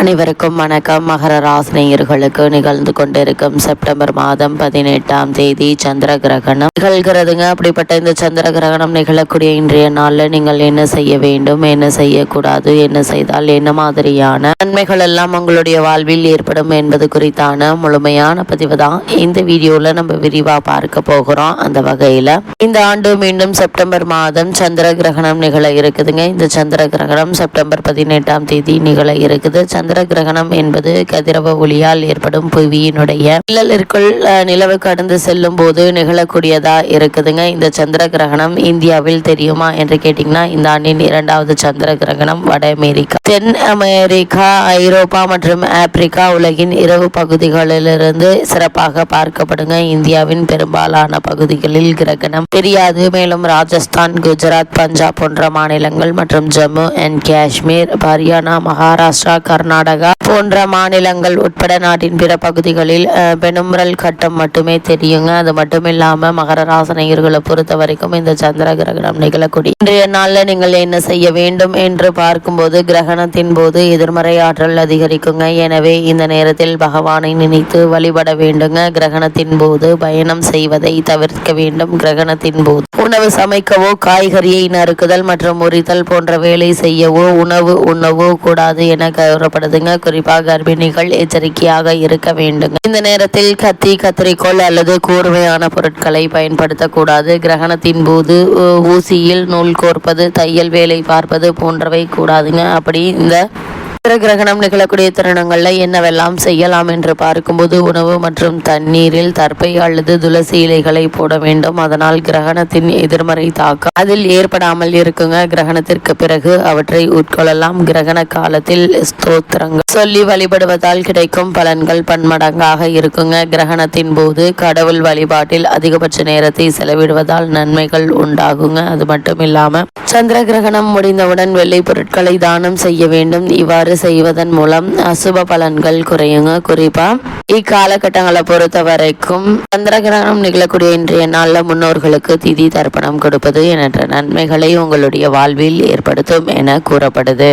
அனைவருக்கும் வணக்கம். மகர ராசினியர்களுக்கு நிகழ்ந்து கொண்டிருக்கும் செப்டம்பர் மாதம் பதினெட்டாம் தேதி சந்திர கிரகணம் நிகழ்கிறதுங்க. அப்படிப்பட்ட இந்த சந்திர கிரகணம் நிகழக்கூடிய இன்றைய நாளில் நீங்கள் என்ன செய்ய வேண்டும் என்ன செய்யக்கூடாது என்ன செய்தால் என்ன மாதிரியான நன்மைகள் எல்லாம் உங்களுடைய வாழ்வில் ஏற்படும் என்பது குறித்தான முழுமையான பதிவு தான். இந்த வீடியோவில் நம்ம விரிவாக பார்க்க போகிறோம். அந்த வகையில் இந்த ஆண்டு மீண்டும் செப்டம்பர் மாதம் சந்திர கிரகணம் நிகழ இருக்குதுங்க. இந்த சந்திர கிரகணம் செப்டம்பர் பதினெட்டாம் தேதி நிகழ இருக்குது. சந்திர கிரகணம் என்பது கதிரவ ஒளியால் ஏற்படும் புவியினுடைய நிழலிற்குள் நிலவு கடந்து செல்லும் போது நிகழக்கூடியதா இருக்குதுங்க. இந்த சந்திர கிரகணம் இந்தியாவில் தெரியுமா என்று கேட்டிங்கன்னா இந்த ஆண்டின் இரண்டாவது சந்திர கிரகணம் வட அமெரிக்கா தென் அமெரிக்கா ஐரோப்பா மற்றும் ஆப்பிரிக்கா உலகின் இரவு பகுதிகளிலிருந்து சிறப்பாக பார்க்கப்படுங்க. இந்தியாவின் பெரும்பாலான பகுதிகளில் கிரகணம் தெரியாது. மேலும் ராஜஸ்தான் குஜராத் பஞ்சாப் போன்ற மாநிலங்கள் மற்றும் ஜம்மு அண்ட் காஷ்மீர் ஹரியானா மகாராஷ்டிரா கர்நாடகா போன்ற மாநிலங்கள் உட்பட நாட்டின் பிற பகுதிகளில் பெனும்ரல் கட்டம் மட்டுமே தெரியுங்க. அது மட்டும் இல்லாம மகர ராசனையர்களை பொறுத்த வரைக்கும் இந்த சந்திர கிரகணம் நிகழக்கூடிய இன்றைய நாள்ல நீங்கள் என்ன செய்ய வேண்டும் என்று பார்க்கும்போது கிரகணத்தின் போது எதிர்மறை ஆற்றல் அதிகரிக்குங்க. எனவே இந்த நேரத்தில் பகவானை நினைத்து வழிபட வேண்டுங்க. கிரகணத்தின் போது பயணம் செய்வதை தவிர்க்க வேண்டும். கிரகணத்தின் போது உணவு சமைக்கவோ காய்கறியை நறுக்குதல் மற்றும் முறித்தல் போன்ற வேலை செய்யவோ உணவு உண்ணவோ கூடாது என கூறப்படுதுங்க குறிப்பாக கர்ப்பிணிகள் எச்சரிக்கையாக இருக்க வேண்டும் இந்த நேரத்தில் கத்தி கத்திரிக்கோள் அல்லது கூர்மையான பொருட்களை பயன்படுத்தக்கூடாது. கிரகணத்தின் போது ஊசியில் நூல் கோர்ப்பது தையல் வேலை பார்ப்பது போன்றவை கூடாதுங்க. அப்படி இந்த சந்திர கிரகணம் நிகழக்கூடிய தருணங்களில் என்னவெல்லாம் செய்யலாம் என்று பார்க்கும்போது உணவு மற்றும் தண்ணீரில் தற்பை அல்லது துளசி இலைகளை போட வேண்டும். அதனால் கிரகணத்தின் எதிர்மறை தாக்கம் அதில் ஏற்படாமல் இருக்குங்க. கிரகணத்திற்கு பிறகு அவற்றை உட்கொள்ளலாம். கிரகண காலத்தில் ஸ்தோத்திரங்கள் சொல்லி வழிபடுவதால் கிடைக்கும் பலன்கள் பன்மடங்காக இருக்குங்க. கிரகணத்தின் போது கடவுள் வழிபாட்டில் அதிகபட்ச நேரத்தை செலவிடுவதால் நன்மைகள் உண்டாகுங்க. அது மட்டும் இல்லாம சந்திர கிரகணம் முடிந்தவுடன் வெள்ளை பொருட்களை தானம் செய்ய வேண்டும். இவ்வாறு செய்வதன் மூலம் அசுப பலன்கள் குறையுங்க. குறிப்பா இக்காலகட்டங்களை பொறுத்த வரைக்கும் சந்திர கிரகணம் நிகழக்கூடிய இன்றைய நாளில் முன்னோர்களுக்கு திதி தர்ப்பணம் கொடுப்பது என்ற நன்மைகளை உங்களுடைய வாழ்வில் ஏற்படுத்தும் என கூறப்படுது.